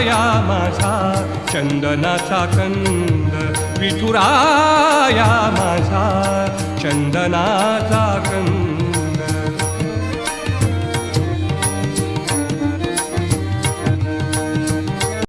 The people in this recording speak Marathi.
विठुराया माझा चंदनाचा कंद. विठुराया माझा चंदनाचा कंद.